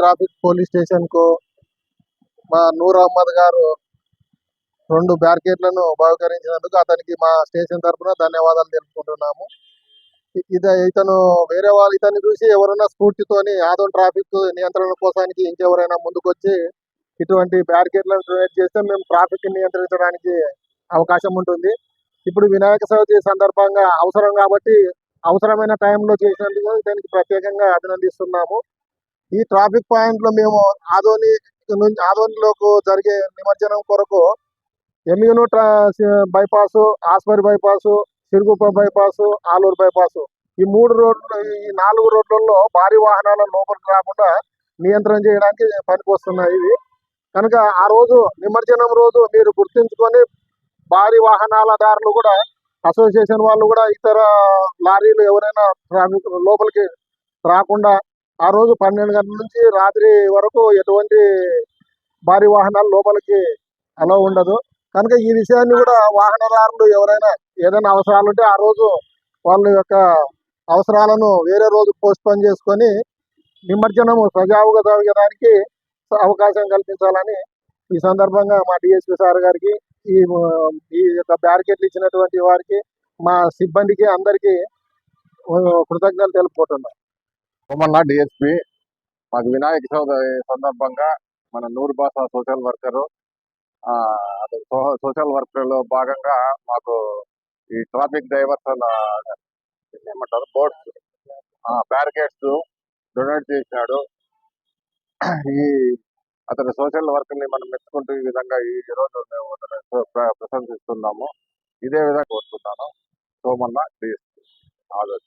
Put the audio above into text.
Traffic police స్టేషన్కు మా నూర్ అహ్మద్ గారు రెండు బ్యారికేడ్లను బహుకరించినందుకు అతనికి మా స్టేషన్ తరఫున ధన్యవాదాలు తెలుపుకుంటున్నాము. ఇది ఇతను వేరే వాళ్ళు ఇతన్ని చూసి ఎవరైనా స్ఫూర్తితోని ఆదోన్ ట్రాఫిక్ నియంత్రణ కోసానికి ఇంకెవరైనా ముందుకొచ్చి ఇటువంటి బ్యారికేడ్లను క్రియేట్ చేస్తే మేము ట్రాఫిక్ నియంత్రించడానికి అవకాశం ఉంటుంది. ఇప్పుడు వినాయక చవితి సందర్భంగా అవసరం కాబట్టి అవసరమైన టైంలో చేసినందుకు దానికి ప్రత్యేకంగా అభినందిస్తున్నాము. ఈ ట్రాఫిక్ పాయింట్లో మేము ఆదోని నుంచి ఆదోనిలోకి జరిగే నిమజ్జనం కొరకు ఎమ్యూను bypass Aspari bypass Siruguppa bypass Alur bypass ఈ మూడు రోడ్లు ఈ నాలుగు రోడ్లలో భారీ వాహనాల లోపలికి రాకుండా నియంత్రణ చేయడానికి పనికొస్తున్నాయి ఇవి. కనుక ఆ రోజు నిమజ్జనం రోజు మీరు గుర్తుంచుకొని భారీ వాహనాల దారులు కూడా అసోసియేషన్ వాళ్ళు కూడా ఇతర లారీలు ఎవరైనా ట్రాఫిక్ లోపలికి రాకుండా ఆ రోజు పన్నెండు గంటల నుంచి రాత్రి వరకు ఎటువంటి భారీ వాహనాలు లోపలికి అలా ఉండదు. కనుక ఈ విషయాన్ని కూడా వాహనదారులు ఎవరైనా ఏదైనా అవసరాలు ఉంటే ఆ రోజు వాళ్ళ యొక్క అవసరాలను వేరే రోజు పోస్ట్పోన్ చేసుకొని నిమజ్జనము సజావుగా జరగడానికి అవకాశం కల్పించాలని ఈ సందర్భంగా మా డిఎస్పీ సార్ గారికి ఈ ఈ యొక్క బ్యారికేడ్లు ఇచ్చినటువంటి వారికి మా సిబ్బందికి అందరికీ కృతజ్ఞతలు తెలుపుకుంటున్నాం. సోమన్న డిఎస్పి మాకు వినాయక చవితి సందర్భంగా మన నూరు భాష సోషల్ వర్కర్ సోషల్ వర్కర్లో భాగంగా మాకు ఈ ట్రాఫిక్ డైవర్షన్ ఏమంటారు బోర్డ్స్ బ్యారికేడ్స్ డొనేట్ చేసినాడు. ఈ అతని సోషల్ వర్క్ని మనం మెచ్చుకుంటూ ఈ విధంగా ఈ రోజు మేము ప్రశంసిస్తున్నాము. ఇదే విధంగా కోరుతున్నాను. సోమన్న డిఎస్పి ఆలోచన